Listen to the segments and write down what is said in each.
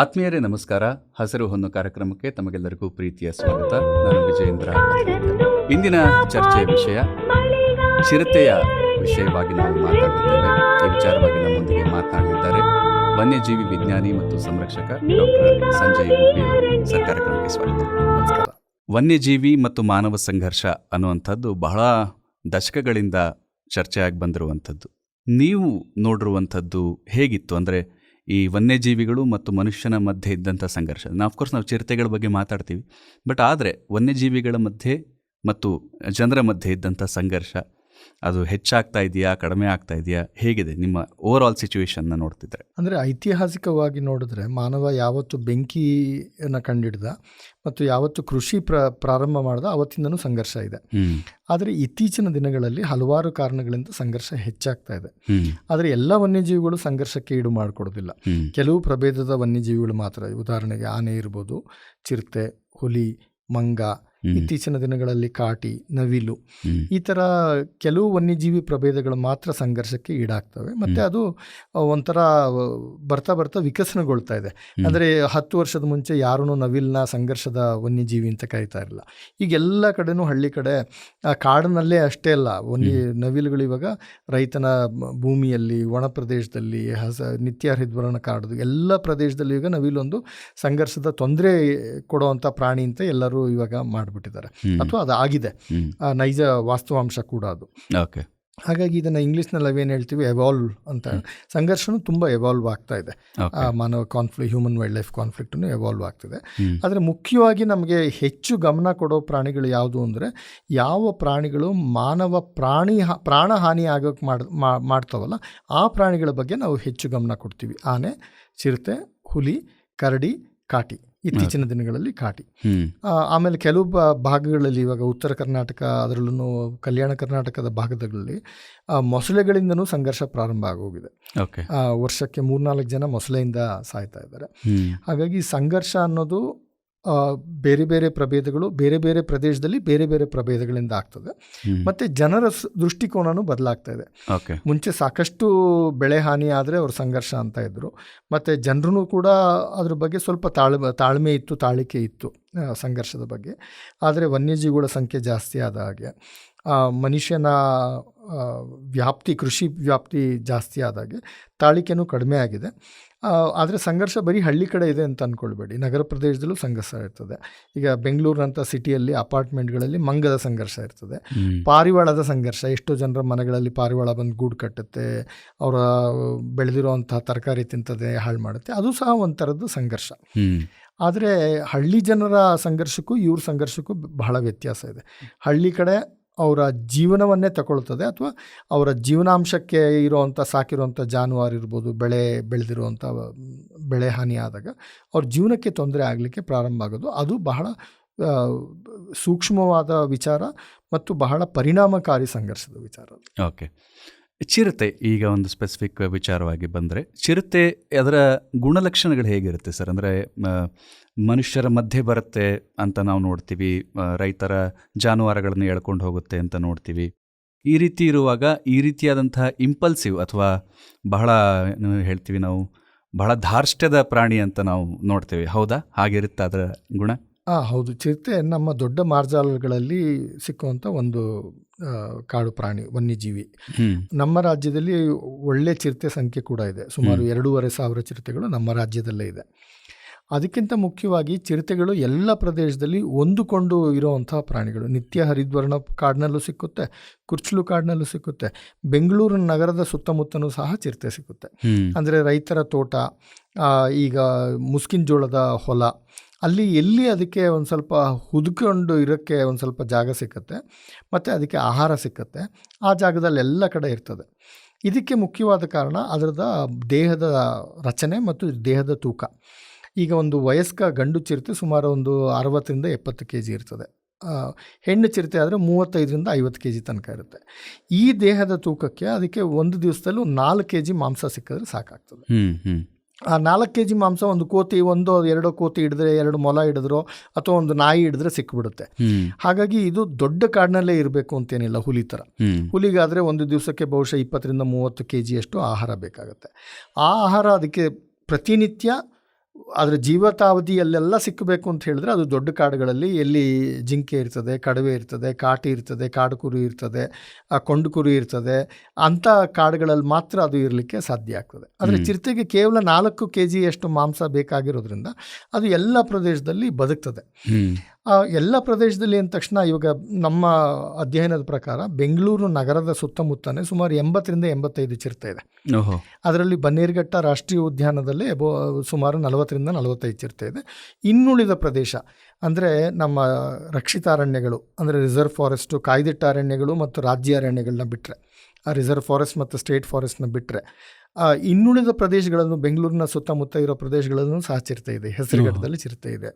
ಆತ್ಮೀಯರೇ ನಮಸ್ಕಾರ. ಹಸಿರು ಹೊನ್ನು ಕಾರ್ಯಕ್ರಮಕ್ಕೆ ತಮಗೆಲ್ಲರಿಗೂ ಪ್ರೀತಿಯ ಸ್ವಾಗತ. ನಾನು ವಿಜಯೇಂದ್ರ ಇಂದಿನ ಚರ್ಚೆಯ ವಿಷಯ ಚಿರತೆಯ ವಿಷಯವಾಗಿ ನಾವು ಮಾತಾಡಿದ್ದೇವೆ. ಈ ವಿಚಾರವಾಗಿ ನಮ್ಮೊಂದಿಗೆ ಮಾತನಾಡಲಿದ್ದಾರೆ ವನ್ಯಜೀವಿ ವಿಜ್ಞಾನಿ ಮತ್ತು ಸಂರಕ್ಷಕ ಡಾಕ್ಟರ್ ಸಂಜಯ್ ಗೋಪಿ ಸರ್ ಕಾರ್ಯಕ್ರಮಕ್ಕೆ ಸ್ವಾಗತ. ನಮಸ್ಕಾರ. ವನ್ಯಜೀವಿ ಮತ್ತು ಮಾನವ ಸಂಘರ್ಷ ಅನ್ನುವಂಥದ್ದು ಬಹಳ ದಶಕಗಳಿಂದ ಚರ್ಚೆಯಾಗಿ ಬಂದಿರುವಂಥದ್ದು. ನೀವು ನೋಡಿರುವಂಥದ್ದು ಹೇಗಿತ್ತು? ಅಂದರೆ ಈ ವನ್ಯಜೀವಿಗಳು ಮತ್ತು ಮನುಷ್ಯನ ಮಧ್ಯೆ ಇದ್ದಂಥ ಸಂಘರ್ಷ. ನಾವು ಅಫ್ಕೋರ್ಸ್ ನಾವು ಚಿರತೆಗಳ ಬಗ್ಗೆ ಮಾತಾಡ್ತೀವಿ. ಬಟ್ ಆದರೆ ವನ್ಯಜೀವಿಗಳ ಮಧ್ಯೆ ಮತ್ತು ಜನರ ಮಧ್ಯೆ ಇದ್ದಂಥ ಸಂಘರ್ಷ ಅದು ಹೆಚ್ಚಾಗ್ತಾ ಇದೆಯಾ ಕಡಿಮೆ ಆಗ್ತಾ ಇದೆಯಾ ಹೇಗಿದೆ ನಿಮ್ಮ ಓವರ್ ಆಲ್ ಸಿಚುವೇಶನ್ನ ನೋಡ್ತಿದ್ರೆ? ಅಂದರೆ ಐತಿಹಾಸಿಕವಾಗಿ ನೋಡಿದ್ರೆ ಮಾನವ ಯಾವತ್ತು ಬೆಂಕಿಯನ್ನು ಕಂಡಿಡ್ದ ಮತ್ತು ಯಾವತ್ತು ಕೃಷಿ ಪ್ರ ಪ್ರಾರಂಭ ಮಾಡ್ದ ಅವತ್ತಿಂದನೂ ಸಂಘರ್ಷ ಇದೆ. ಆದರೆ ಇತ್ತೀಚಿನ ದಿನಗಳಲ್ಲಿ ಹಲವಾರು ಕಾರಣಗಳಿಂದ ಸಂಘರ್ಷ ಹೆಚ್ಚಾಗ್ತಾ ಇದೆ. ಆದರೆ ಎಲ್ಲ ವನ್ಯಜೀವಿಗಳು ಸಂಘರ್ಷಕ್ಕೆ ಈಡು ಮಾಡಿಕೊಡೋದಿಲ್ಲ. ಕೆಲವು ಪ್ರಭೇದದ ವನ್ಯಜೀವಿಗಳು ಮಾತ್ರ. ಉದಾಹರಣೆಗೆ ಆನೆ ಇರ್ಬೋದು ಚಿರತೆ ಹುಲಿ ಮಂಗ. ಇತ್ತೀಚಿನ ದಿನಗಳಲ್ಲಿ ಕಾಟಿ ನವಿಲು ಈ ಥರ ಕೆಲವು ವನ್ಯಜೀವಿ ಪ್ರಭೇದಗಳು ಮಾತ್ರ ಸಂಘರ್ಷಕ್ಕೆ ಈಡಾಗ್ತವೆ. ಮತ್ತು ಅದು ಒಂಥರ ಬರ್ತಾ ಬರ್ತಾ ವಿಕಸನಗೊಳ್ತಾ ಇದೆ. ಅಂದರೆ ಹತ್ತು ವರ್ಷದ ಮುಂಚೆ ಯಾರೂ ನವಿಲ್ನ ಸಂಘರ್ಷದ ವನ್ಯಜೀವಿ ಅಂತ ಕರೀತಾ ಇರಲಿಲ್ಲ. ಈಗೆಲ್ಲ ಕಡೆನೂ ಹಳ್ಳಿ ಕಡೆ ಆ, ಕಾಡಿನಲ್ಲೇ ಅಷ್ಟೇ ಅಲ್ಲ ವನ್ಯ ನವಿಲುಗಳು ಇವಾಗ ರೈತನ ಭೂಮಿಯಲ್ಲಿ ಒಣ ಪ್ರದೇಶದಲ್ಲಿ ಹಸ ನಿತ್ಯ ಹರಿದ್ವರ್ಣ ಕಾಡದು ಎಲ್ಲ ಪ್ರದೇಶದಲ್ಲಿ ಈಗ ನವಿಲೊಂದು ಸಂಘರ್ಷದ ತೊಂದರೆ ಕೊಡುವಂಥ ಪ್ರಾಣಿ ಅಂತ ಎಲ್ಲರೂ ಇವಾಗ ಮಾಡಿಬಿಟ್ಟಿದ್ದಾರೆ. ಹ್ಮ್. ಅಥವಾ ಅದು ಆಗಿದೆ. ನೈಜ ವಾಸ್ತವಾಂಶ ಕೂಡ ಅದು. ಓಕೆ. ಹಾಗಾಗಿ ಇದನ್ನು ಇಂಗ್ಲೀಷ್ನಲ್ಲಿ ಅವೇನು ಹೇಳ್ತೀವಿ? ಎವಾಲ್ವ್ ಅಂತ ಸಂಘರ್ಷನು ತುಂಬ ಎವಾಲ್ವ್ ಆಗ್ತಾ ಇದೆ. ಮಾನವ ಕಾನ್ಫ್ಲಿಕ್ಟ್ ಹ್ಯೂಮನ್ ವೈಲ್ಡ್ ಲೈಫ್ ಕಾನ್ಫ್ಲಿಕ್ಟನ್ನು ಎವಾಲ್ವ್ ಆಗ್ತಿದೆ ಆದರೆ ಮುಖ್ಯವಾಗಿ ನಮಗೆ ಹೆಚ್ಚು ಗಮನ ಕೊಡೋ ಪ್ರಾಣಿಗಳು ಯಾವುದು ಅಂದರೆ ಯಾವ ಪ್ರಾಣಿಗಳು ಮಾನವ ಪ್ರಾಣಿ ಪ್ರಾಣ ಹಾನಿ ಆಗೋಕ್ಕೆ ಮಾಡ್ ಮಾಡ್ತಾವಲ್ಲ ಆ ಪ್ರಾಣಿಗಳ ಬಗ್ಗೆ ನಾವು ಹೆಚ್ಚು ಗಮನ ಕೊಡ್ತೀವಿ. ಆನೆ ಚಿರತೆ ಹುಲಿ ಕರಡಿ ಕಾಟಿ. ಇತ್ತೀಚಿನ ದಿನಗಳಲ್ಲಿ ಕಾಟಿ. ಆಮೇಲೆ ಕೆಲವು ಭಾಗಗಳಲ್ಲಿ ಇವಾಗ ಉತ್ತರ ಕರ್ನಾಟಕ ಅದರಲ್ಲೂ ಕಲ್ಯಾಣ ಕರ್ನಾಟಕದ ಭಾಗದಲ್ಲಿ ಮೊಸಳೆಗಳಿಂದನೂ ಸಂಘರ್ಷ ಪ್ರಾರಂಭ ಆಗೋಗಿದೆ. ವರ್ಷಕ್ಕೆ ಮೂರ್ನಾಲ್ಕು ಜನ ಮೊಸಳೆಯಿಂದ ಸಾಯ್ತಾ ಇದ್ದಾರೆ. ಹಾಗಾಗಿ ಸಂಘರ್ಷ ಅನ್ನೋದು ಬೇರೆ ಬೇರೆ ಪ್ರಭೇದಗಳು ಬೇರೆ ಬೇರೆ ಪ್ರದೇಶದಲ್ಲಿ ಬೇರೆ ಬೇರೆ ಪ್ರಭೇದಗಳಿಂದ ಆಗ್ತದೆ. ಮತ್ತೆ ಜನರ ದೃಷ್ಟಿಕೋನನು ಬದಲಾಗ್ತಾ ಇದೆ ಓಕೆ. ಮುಂಚೆ ಸಾಕಷ್ಟು ಬೆಳೆ ಹಾನಿ ಆದರೆ ಅವರು ಸಂಘರ್ಷ ಅಂತ ಇದ್ದರು ಮತ್ತೆ ಜನರೂ ಕೂಡ ಅದ್ರ ಬಗ್ಗೆ ಸ್ವಲ್ಪ ತಾಳ್ಮೆ ತಾಳ್ಮೆ ಇತ್ತು ತಾಳಿಕೆ ಇತ್ತು ಸಂಘರ್ಷದ ಬಗ್ಗೆ. ಆದರೆ ವನ್ಯಜೀವಿಗಳ ಸಂಖ್ಯೆ ಜಾಸ್ತಿ ಆದ ಹಾಗೆ ಮನುಷ್ಯನ ವ್ಯಾಪ್ತಿ ಕೃಷಿ ವ್ಯಾಪ್ತಿ ಜಾಸ್ತಿ ಆದಾಗೆ ತಾಳಿಕೆನೂ ಕಡಿಮೆ ಆಗಿದೆ. ಆದರೆ ಸಂಘರ್ಷ ಬರೀ ಹಳ್ಳಿ ಕಡೆ ಇದೆ ಅಂತ ಅಂದ್ಕೊಳ್ಬೇಡಿ ನಗರ ಪ್ರದೇಶದಲ್ಲೂ ಸಂಘರ್ಷ ಇರ್ತದೆ. ಈಗ ಬೆಂಗಳೂರಿನಂಥ ಸಿಟಿಯಲ್ಲಿ ಅಪಾರ್ಟ್ಮೆಂಟ್ಗಳಲ್ಲಿ ಮಂಗದ ಸಂಘರ್ಷ ಇರ್ತದೆ. ಪಾರಿವಾಳದ ಸಂಘರ್ಷ ಎಷ್ಟೋ ಜನರ ಮನೆಗಳಲ್ಲಿ ಪಾರಿವಾಳ ಬಂದು ಗೂಡು ಕಟ್ಟುತ್ತೆ ಅವರ ಬೆಳೆದಿರುವಂತಹ ತರಕಾರಿ ತಿಂತದೆ ಹಾಳು ಮಾಡುತ್ತೆ. ಅದು ಸಹ ಒಂಥರದ್ದು ಸಂಘರ್ಷ. ಆದರೆ ಹಳ್ಳಿ ಜನರ ಸಂಘರ್ಷಕ್ಕೂ ಇವ್ರ ಸಂಘರ್ಷಕ್ಕೂ ಬಹಳ ವ್ಯತ್ಯಾಸ ಇದೆ. ಹಳ್ಳಿ ಕಡೆ ಅವರ ಜೀವನವನ್ನೇ ತಗೊಳ್ತದೆ ಅಥವಾ ಅವರ ಜೀವನಾಂಶಕ್ಕೆ ಇರೋವಂಥ ಸಾಕಿರುವಂಥ ಜಾನುವಾರು ಇರ್ಬೋದು, ಬೆಳೆ ಬೆಳೆದಿರುವಂಥ ಬೆಳೆ ಹಾನಿ ಆದಾಗ ಅವ್ರ ಜೀವನಕ್ಕೆ ತೊಂದರೆ ಆಗಲಿಕ್ಕೆ ಪ್ರಾರಂಭ ಆಗೋದು. ಅದು ಬಹಳ ಸೂಕ್ಷ್ಮವಾದ ವಿಚಾರ ಮತ್ತು ಬಹಳ ಪರಿಣಾಮಕಾರಿ ಸಂಘರ್ಷದ ವಿಚಾರ ಓಕೆ. ಚಿರತೆ ಈಗ ಒಂದು ಸ್ಪೆಸಿಫಿಕ್ ವಿಚಾರವಾಗಿ ಬಂದರೆ, ಚಿರತೆ ಅದರ ಗುಣಲಕ್ಷಣಗಳು ಹೇಗಿರುತ್ತೆ ಸರ್? ಅಂದರೆ ಮನುಷ್ಯರ ಮಧ್ಯೆ ಬರುತ್ತೆ ಅಂತ ನಾವು ನೋಡ್ತೀವಿ ರೈತರ ಜಾನುವಾರುಗಳನ್ನು ಎಳ್ಕೊಂಡು ಹೋಗುತ್ತೆ ಅಂತ ನೋಡ್ತೀವಿ. ಈ ರೀತಿ ಇರುವಾಗ ಈ ರೀತಿಯಾದಂತಹ ಇಂಪಲ್ಸಿವ್ ಅಥವಾ ಬಹಳ ಹೇಳ್ತೀವಿ ನಾವು, ಬಹಳ ಧಾರ್ಷ್ಟ್ಯದ ಪ್ರಾಣಿ ಅಂತ ನಾವು ನೋಡ್ತೇವೆ. ಹೌದಾ? ಹಾಗಿರುತ್ತೆ ಅದರ ಗುಣ? ಆ ಹೌದು. ಚಿರತೆ ನಮ್ಮ ದೊಡ್ಡ ಮಾರ್ಜಾಲಗಳಲ್ಲಿ ಸಿಕ್ಕುವಂಥ ಒಂದು ಕಾಡು ಪ್ರಾಣಿ ವನ್ಯಜೀವಿ. ನಮ್ಮ ರಾಜ್ಯದಲ್ಲಿ ಒಳ್ಳೆ ಚಿರತೆ ಸಂಖ್ಯೆ ಕೂಡ ಇದೆ. ಸುಮಾರು ಎರಡೂವರೆ ಸಾವಿರ ಚಿರತೆಗಳು ನಮ್ಮ ರಾಜ್ಯದಲ್ಲೇ ಇದೆ. ಅದಕ್ಕಿಂತ ಮುಖ್ಯವಾಗಿ ಚಿರತೆಗಳು ಎಲ್ಲ ಪ್ರದೇಶದಲ್ಲಿ ಹೊಂದಿಕೊಂಡು ಇರೋವಂಥ ಪ್ರಾಣಿಗಳು. ನಿತ್ಯ ಹರಿದ್ವರ್ಣ ಕಾಡಿನಲ್ಲೂ ಸಿಕ್ಕುತ್ತೆ ಕುರ್ಚಲು ಕಾಡಿನಲ್ಲೂ ಸಿಕ್ಕುತ್ತೆ ಬೆಂಗಳೂರು ನಗರದ ಸುತ್ತಮುತ್ತಲೂ ಸಹ ಚಿರತೆ ಸಿಕ್ಕುತ್ತೆ. ಅಂದರೆ ರೈತರ ತೋಟ ಈಗ ಮುಸ್ಕಿನ ಜೋಳದ ಹೊಲ ಅಲ್ಲಿ ಎಲ್ಲಿ ಅದಕ್ಕೆ ಒಂದು ಸ್ವಲ್ಪ ಹುದ್ಕೊಂಡು ಇರೋಕ್ಕೆ ಒಂದು ಸ್ವಲ್ಪ ಜಾಗ ಸಿಕ್ಕತ್ತೆ, ಮತ್ತು ಅದಕ್ಕೆ ಆಹಾರ ಸಿಕ್ಕತ್ತೆ, ಆ ಜಾಗದಲ್ಲಿ ಎಲ್ಲ ಕಡೆ ಇರ್ತದೆ. ಇದಕ್ಕೆ ಮುಖ್ಯವಾದ ಕಾರಣ ಅದರದ ದೇಹದ ರಚನೆ ಮತ್ತು ದೇಹದ ತೂಕ. ಈಗ ಒಂದು ವಯಸ್ಕ ಗಂಡು ಚಿರತೆ ಸುಮಾರು ಒಂದು ಅರವತ್ತರಿಂದ ಎಪ್ಪತ್ತು ಕೆ ಜಿ ಇರ್ತದೆ ಹೆಣ್ಣು ಚಿರತೆ ಆದರೆ ಮೂವತ್ತೈದರಿಂದ ಐವತ್ತು ಕೆ ಜಿ ತನಕ ಇರುತ್ತೆ. ಈ ದೇಹದ ತೂಕಕ್ಕೆ ಅದಕ್ಕೆ ಒಂದು ದಿವಸದಲ್ಲೂ ನಾಲ್ಕು ಕೆ ಜಿ ಮಾಂಸ ಸಿಕ್ಕಿದ್ರೆ ಸಾಕಾಗ್ತದೆ. ಆ ನಾಲ್ಕು ಕೆ ಜಿ ಮಾಂಸ ಒಂದು ಕೋತಿ ಒಂದು ಎರಡು ಕೋತಿ ಹಿಡಿದ್ರೆ ಎರಡು ಮೊಲ ಹಿಡಿದ್ರು ಅಥವಾ ಒಂದು ನಾಯಿ ಹಿಡಿದ್ರೆ ಸಿಕ್ಬಿಡುತ್ತೆ. ಹಾಗಾಗಿ ಇದು ದೊಡ್ಡ ಕಾಡಿನಲ್ಲೇ ಇರಬೇಕು ಅಂತೇನಿಲ್ಲ ಹುಲಿ ಥರ. ಹುಲಿಗಾದರೆ ಒಂದು ದಿವಸಕ್ಕೆ ಬಹುಶಃ ಇಪ್ಪತ್ತರಿಂದ ಮೂವತ್ತು ಕೆ ಜಿಯಷ್ಟು ಆಹಾರ ಬೇಕಾಗುತ್ತೆ. ಆ ಆಹಾರ ಅದಕ್ಕೆ ಪ್ರತಿನಿತ್ಯ ಅದರ ಜೀವಿತಾವಧಿಯಲ್ಲೆಲ್ಲ ಸಿಕ್ಕಬೇಕು ಅಂತ ಹೇಳಿದ್ರೆ ಅದು ದೊಡ್ಡ ಕಾಡುಗಳಲ್ಲಿ ಎಲ್ಲಿ ಜಿಂಕೆ ಇರ್ತದೆ ಕಡವೆ ಇರ್ತದೆ ಕಾಟಿ ಇರ್ತದೆ ಕಾಡು ಕುರಿ ಇರ್ತದೆ ಆ ಕೊಂಡು ಕುರಿ ಇರ್ತದೆ ಅಂಥ ಕಾಡುಗಳಲ್ಲಿ ಮಾತ್ರ ಅದು ಇರಲಿಕ್ಕೆ ಸಾಧ್ಯ ಆಗ್ತದೆ. ಆದರೆ. ಚಿರತೆಗೆ ಕೇವಲ ನಾಲ್ಕು ಕೆ ಜಿಯಷ್ಟು ಮಾಂಸ ಬೇಕಾಗಿರೋದ್ರಿಂದ ಅದು ಎಲ್ಲ ಪ್ರದೇಶದಲ್ಲಿ ಬದುಕ್ತದೆ. ಎಲ್ಲ ಪ್ರದೇಶದಲ್ಲಿ ಅಂದ ತಕ್ಷಣ ಇವಾಗ ನಮ್ಮ ಅಧ್ಯಯನದ ಪ್ರಕಾರ ಬೆಂಗಳೂರು ನಗರದ ಸುತ್ತಮುತ್ತನೇ ಸುಮಾರು ಎಂಬತ್ತರಿಂದ ಎಂಬತ್ತೈದು ಚಿರತೆ ಇದೆ. ಓಹೋ. ಅದರಲ್ಲಿ ಬನ್ನೇರುಘಟ್ಟ ರಾಷ್ಟ್ರೀಯ ಉದ್ಯಾನದಲ್ಲಿ ಸುಮಾರು ನಲವತ್ತರಿಂದ ನಲವತ್ತೈದು ಚಿರತೆ ಇದೆ. ಇನ್ನುಳಿದ ಪ್ರದೇಶ ಅಂದರೆ ನಮ್ಮ ರಕ್ಷಿತ ಅರಣ್ಯಗಳು ಅಂದರೆ ರಿಸರ್ವ್ ಫಾರೆಸ್ಟು ಕಾಯ್ದಿಟ್ಟ ಅರಣ್ಯಗಳು ಮತ್ತು ರಾಜ್ಯ ಅರಣ್ಯಗಳನ್ನ ಬಿಟ್ಟರೆ ಆ ರಿಸರ್ವ್ ಫಾರೆಸ್ಟ್ ಮತ್ತು ಸ್ಟೇಟ್ ಫಾರೆಸ್ಟ್ನ ಬಿಟ್ಟರೆ ಇನ್ನುಳಿದ ಪ್ರದೇಶಗಳನ್ನು ಬೆಂಗಳೂರಿನ ಸುತ್ತಮುತ್ತ ಇರೋ ಪ್ರದೇಶಗಳನ್ನು ಸಹ ಚಿರತೆ ಇದೆ ಹೆಸರುಘಟ್ಟದಲ್ಲಿ ಚಿರತೆ ಇದೆ.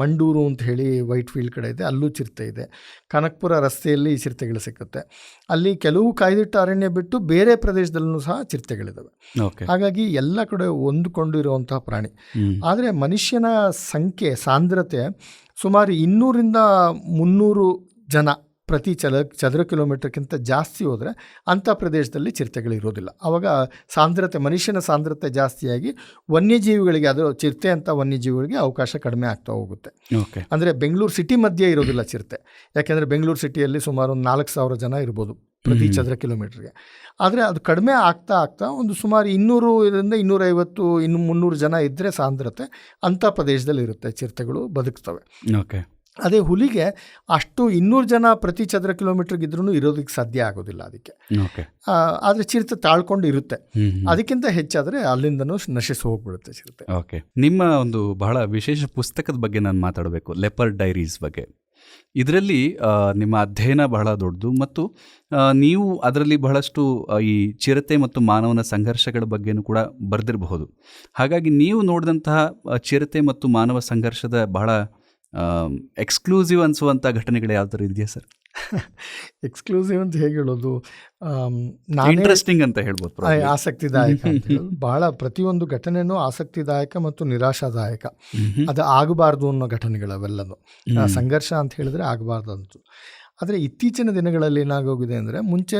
ಮಂಡೂರು ಅಂತ ಹೇಳಿ ವೈಟ್ ಫೀಲ್ಡ್ ಕಡೆ ಇದೆ ಅಲ್ಲೂ ಚಿರತೆ ಇದೆ. ಕನಕಪುರ ರಸ್ತೆಯಲ್ಲಿ ಚಿರತೆಗಳು ಸಿಕ್ಕುತ್ತೆ. ಅಲ್ಲಿ ಕೆಲವು ಕಾಯ್ದಿಟ್ಟ ಅರಣ್ಯ ಬಿಟ್ಟು ಬೇರೆ ಪ್ರದೇಶದಲ್ಲೂ ಸಹ ಚಿರತೆಗಳಿದ್ದಾವೆ ಹಾಗಾಗಿ ಎಲ್ಲ ಕಡೆ ಹೊಂದಿಕೊಂಡು ಇರುವಂತಹ ಪ್ರಾಣಿ ಆದರೆ ಮನುಷ್ಯನ ಸಂಖ್ಯೆ ಸಾಂದ್ರತೆ ಸುಮಾರು ಇನ್ನೂರಿಂದ ಮುನ್ನೂರು ಜನ ಪ್ರತಿ ಚಲ ಚದರ ಕಿಲೋಮೀಟರ್ಗಿಂತ ಜಾಸ್ತಿ ಹೋದರೆ ಅಂಥ ಪ್ರದೇಶದಲ್ಲಿ ಚಿರತೆಗಳಿರೋದಿಲ್ಲ ಆವಾಗ ಸಾಂದ್ರತೆ ಮನುಷ್ಯನ ಸಾಂದ್ರತೆ ಜಾಸ್ತಿಯಾಗಿ ವನ್ಯಜೀವಿಗಳಿಗೆ ಅದು ಚಿರತೆ ಅಂತ ವನ್ಯಜೀವಿಗಳಿಗೆ ಅವಕಾಶ ಕಡಿಮೆ ಆಗ್ತಾ ಹೋಗುತ್ತೆ. ಓಕೆ. ಅಂದರೆ ಬೆಂಗಳೂರು ಸಿಟಿ ಮಧ್ಯೆ ಇರೋದಿಲ್ಲ ಚಿರತೆ. ಯಾಕೆಂದರೆ ಬೆಂಗಳೂರು ಸಿಟಿಯಲ್ಲಿ ಸುಮಾರು ಒಂದು ನಾಲ್ಕು ಸಾವಿರ ಜನ ಇರ್ಬೋದು ಪ್ರತಿ. ಚದರ ಕಿಲೋಮೀಟ್ರಿಗೆ. ಆದರೆ ಅದು ಕಡಿಮೆ ಆಗ್ತಾ ಆಗ್ತಾ ಒಂದು ಸುಮಾರು ಇನ್ನೂರು ಇದರಿಂದ ಇನ್ನೂರೈವತ್ತು ಇನ್ನು ಮುನ್ನೂರು ಜನ ಇದ್ದರೆ ಸಾಂದ್ರತೆ ಅಂಥ ಪ್ರದೇಶದಲ್ಲಿ ಇರುತ್ತೆ ಚಿರತೆಗಳು ಬದುಕ್ತವೆ. ಓಕೆ. ಅದೇ ಹುಲಿಗೆ ಅಷ್ಟು ಇನ್ನೂರು ಜನ ಪ್ರತಿ ಚದರ ಕಿಲೋಮೀಟ್ರಿಗೆ ಇದ್ರೂ ಇರೋದಕ್ಕೆ ಸಾಧ್ಯ ಆಗೋದಿಲ್ಲ ಅದಕ್ಕೆ. ಓಕೆ. ಆದರೆ ಚಿರತೆ ತಾಳ್ಕೊಂಡು ಇರುತ್ತೆ. ಅದಕ್ಕಿಂತ ಹೆಚ್ಚಾದರೆ ಅಲ್ಲಿಂದನೂ ನಶಿಸಿ ಹೋಗ್ಬಿಡುತ್ತೆ ಚಿರತೆ. ಓಕೆ. ನಿಮ್ಮ ಒಂದು ಬಹಳ ವಿಶೇಷ ಪುಸ್ತಕದ ಬಗ್ಗೆ ನಾನು ಮಾತಾಡಬೇಕು ಲೆಪರ್ ಡೈರೀಸ್ ಬಗ್ಗೆ. ಇದರಲ್ಲಿ ನಿಮ್ಮ ಅಧ್ಯಯನ ಬಹಳ ದೊಡ್ಡದು ಮತ್ತು ನೀವು ಅದರಲ್ಲಿ ಬಹಳಷ್ಟು ಈ ಚಿರತೆ ಮತ್ತು ಮಾನವನ ಸಂಘರ್ಷಗಳ ಬಗ್ಗೆನೂ ಕೂಡ ಬರೆದಿರಬಹುದು. ಹಾಗಾಗಿ ನೀವು ನೋಡಿದಂತಹ ಚಿರತೆ ಮತ್ತು ಮಾನವ ಸಂಘರ್ಷದ ಬಹಳ ಎಕ್ಸ್ಕ್ಲೂಸಿವ್ ಅನ್ಸುವಂಥ ಘಟನೆಗಳು ಯಾವ್ದಾದ್ರು ಇದೆಯಾ ಸರ್? ಎಕ್ಸ್ಕ್ಲೂಸಿವ್ ಅಂತ ಹೇಗೆ ಹೇಳೋದು? ಇಂಟ್ರೆಸ್ಟಿಂಗ್ ಅಂತ ಹೇಳ್ಬೋದು ಆಸಕ್ತಿದಾಯಕ. ಬಹಳ ಪ್ರತಿಯೊಂದು ಘಟನೆನೂ ಆಸಕ್ತಿದಾಯಕ ಮತ್ತು ನಿರಾಶಾದಾಯಕ. ಅದು ಆಗಬಾರ್ದು ಅನ್ನೋ ಘಟನೆಗಳವೆಲ್ಲನೂ. ಆ, ಸಂಘರ್ಷ ಅಂತ ಹೇಳಿದ್ರೆ ಆಗಬಾರ್ದು ಅಂತು ಆದರೆ ಇತ್ತೀಚಿನ ದಿನಗಳಲ್ಲಿ ಏನಾಗೋಗಿದೆ ಅಂದರೆ ಮುಂಚೆ